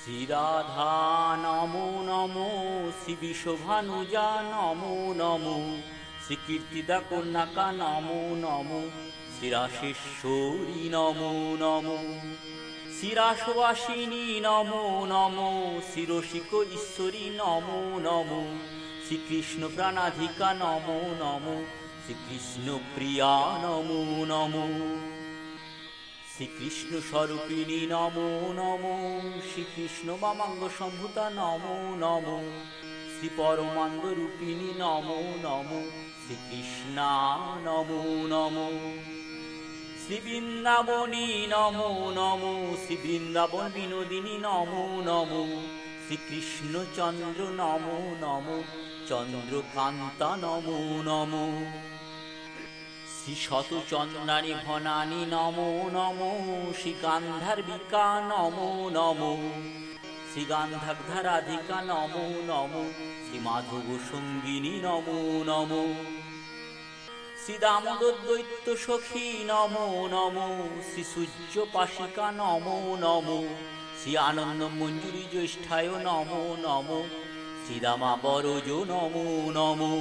শ্রীরাধা নমো নমো শ্রী বিশ্বভানুজা নমো নমো শ্রীকীর্তিদা কন্যাকা নমো নমো, শ্রীরাশেশ্বরী নমো নমো, শ্রীরাসবাসিনী নমো নমো, শ্রীরসিক ঈশ্বরী নমো নমো শ্রীকৃষ্ণ প্রাণাধিকা নমো নমো শ্রীকৃষ্ণ প্রিয়া নমো নমো। শ্রীকৃষ্ণ স্বরূপিণী নমো নমো। শ্রীকৃষ্ণ মামাঙ্গ সম্ভূতা নমো নমো। শ্রী পরমাঙ্গ রূপিণী নমো নমো। শ্রীকৃষ্ণা নমো নমো। শ্রী বৃন্দাবনী নমো নমো। শ্রী বৃন্দাবন বিনোদিনী নমো নমো। শ্রীকৃষ্ণ চন্দ্র নমো নমো। চন্দ্রকান্তা নমো নমো। শতচন্দ্রাণী ভনানি নমো নমো শ্রী গান্ধার্বিকা নমো নমো। শ্রী গান্ধারাধিকা নমো নমো। শ্রী মাধব সঙ্গিনী নমো নমো। দৈত্য সখী নমো নমো। শ্রী সূর্য পাশিকা নমো নমো। শ্রী আনন্দ মঞ্জুরি জ্যেষ্ঠায় নমো নমো। শ্রীরামা বরজ নমো নমো।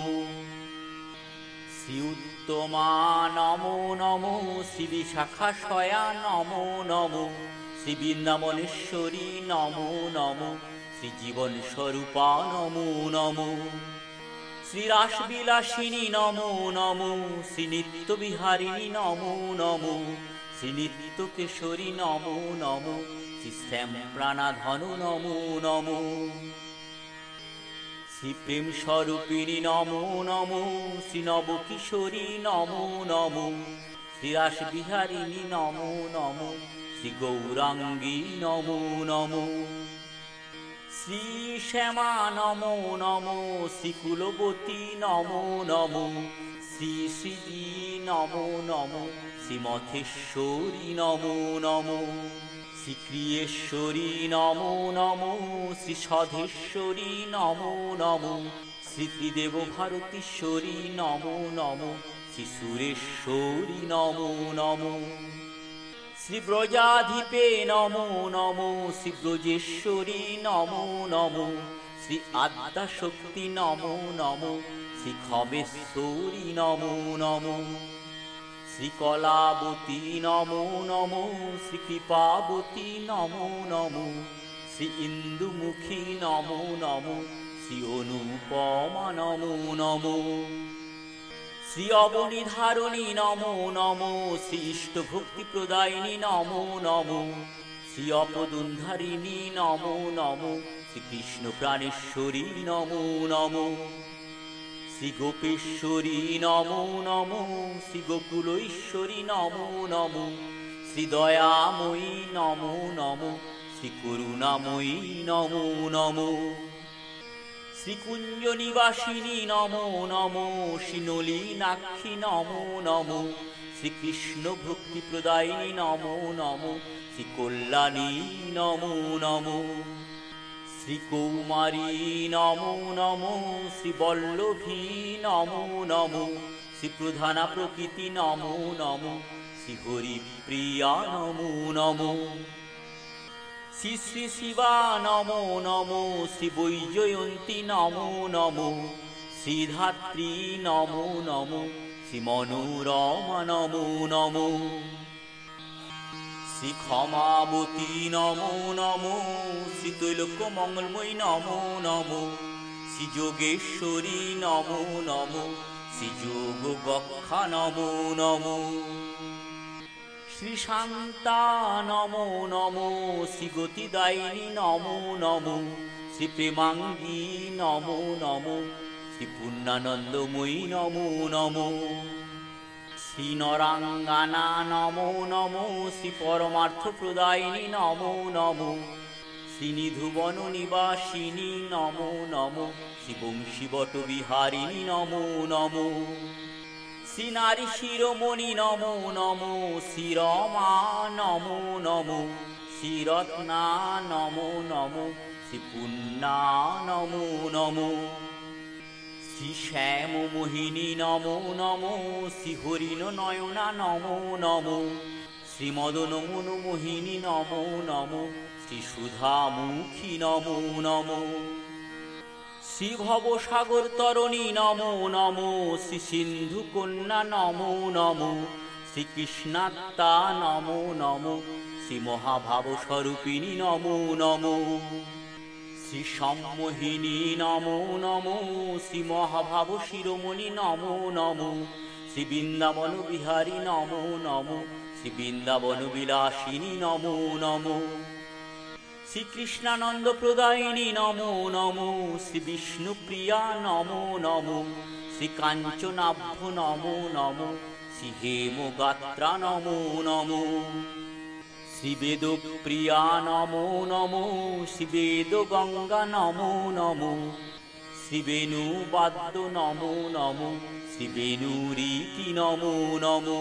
শ্রী উত্তমা নমো নমো শ্রী বিশাখা শয়া নমো নমো শ্রী বৃন্দাবনেশ্বরী নমো নমো শ্রী জীবন স্বরূপা নমো নমো শ্রী রাসবিলাসিনী নমো নমো শ্রী বিহারিণী নমো নমো শ্রী কেশরী নমো নমো শ্রী শ্যাম প্রাণাধন নমো নমো শ্রী প্রেম স্বরূপিণী নমো নমো, শ্রী নবকিশোরী নমো নমো, শ্রী রাস বিহারিণী নমো নমো, শ্রী গৌরাঙ্গী নমো নমো, শ্রী শ্যামা নমো নমো, শ্রী কুলবতী নমো নমো, শ্রী শ্রীজি নমো নমো শ্রীমথেশ্বরী নমো নমো। শ্রীক্রিয়েশ্বরী নমো নমো শ্রী সধেশ্বরী নমো নমো শ্রী ত্রিদেব ভারতীশ্বরী নমো নমো শ্রী সুরেশ্বরী নমো নমো শ্রী ব্রজাধিপে নমো নমো শ্রী ব্রজেশ্বরী নমো নমো শ্রী আদ্যা শক্তি নমো নমো শ্রী খমেশ্বরী নমো নমো। শ্রী কলাবতী নমো নমো শ্রী কৃপাবতী নমো নমো শ্রী ইন্দুমুখী নমো নমো শ্রী অনুপমা নমো নমো শ্রী অবনিধারণী নমো নমো শ্রী ইষ্ট ভক্তি প্রদায়িনী নমো নমো শ্রী অপদুন্ধারিণী নমো নমো শ্রী কৃষ্ণ প্রাণেশ্বরী নমো নমো শ্রী গোপেশ্বরী নমো নমো শ্রী গোকুলৈশ্বরী নমো নমো শ্রী দয়াময়ী নমো নমো শ্রী করুণাময়ী নমো নমো শ্রীকুঞ্জ নিবাসিনী নমো নমো, শ্রীনলিনাক্ষী নমো নমো শ্রীকৃষ্ণ ভক্তি প্রদায়িনী নমো নমো শ্রী কল্যাণী নমো নমো। শ্রী কৌমারী নমো নমো শ্রী বল্লভী নমো নমো শ্রী প্রধানা প্রকৃতি নমো নমো শ্রী হরিপ্রিয়া নমো নমো। শ্রী শ্রী শিবা নমো নমো শ্রী বৈজয়ন্তী নমো নমো, শ্রীধাত্রী নমো নমো শ্রী মনোরমা নমো নমো। শ্রী ক্ষমাবতী নমো নমো। শ্রী মঙ্গলময়ী নমো নমো। শ্রী যোগেশ্বরী নমো নমো। শ্রী যোগ গক্ষা নমো নমো। শ্রী শান্তা নমো নমো। শ্রী গতিদায়িনী নমো নমো। শ্রী প্রেমাঙ্গী নমো নমো। শ্রী পূর্ণানন্দময়ী নমো নমো। শ্রী নরাঙ্গানা নমো নমো, শ্রী পরমার্থ প্রদায়িনী নমো নমো। শ্রী নিধুবন নিবাসিনী নমো নমো। শ্রী বংশীবট বিহারিণী নমো নমো। শ্রী নারী শিরোমণি নমো নমো। শ্রীরমা নমো নমো। শ্রীরত্না নমো নমো। শ্রী পুণ্যা নমো নমো। শ্রী শ্যাম মোহিনী নমো নমো, শ্রী হরিণ নয়না নমো নমো, শ্রী মদন মনোমোহিনী নমো নমো, শ্রী সুধামুখী নমো নমো, শ্রী ভবসাগর তরণী নমো নমো, শ্রী সিন্ধু কন্যা নমো নমো, শ্রী কৃষ্ণাত্মা নমো নমো, শ্রী মহাভাব স্বরূপিণী নমো নমো। শ্রী সম্মোহিনী নমো নমো শ্রী মহাভাব শিরোমণি নমো নমো শ্রী বৃন্দাবন বিহারী নমো নমো শ্রী বৃন্দাবন বিলাসিনী নমো নমো, শ্রীকৃষ্ণানন্দ প্রদায়িনী নমো নমো শ্রী বিষ্ণুপ্রিয়া নমো নমো শ্রী কাঞ্চনাভ্য নমো নমো শ্রী হেমগাত্রা নমো নমো। শ্রী বেদ প্রিয়া নমো নমো শ্রী বেদ গঙ্গা নমো নমো শ্রী বেণু বাদ্য নমো নমো শ্রী বেণু রীতি নমো নমো।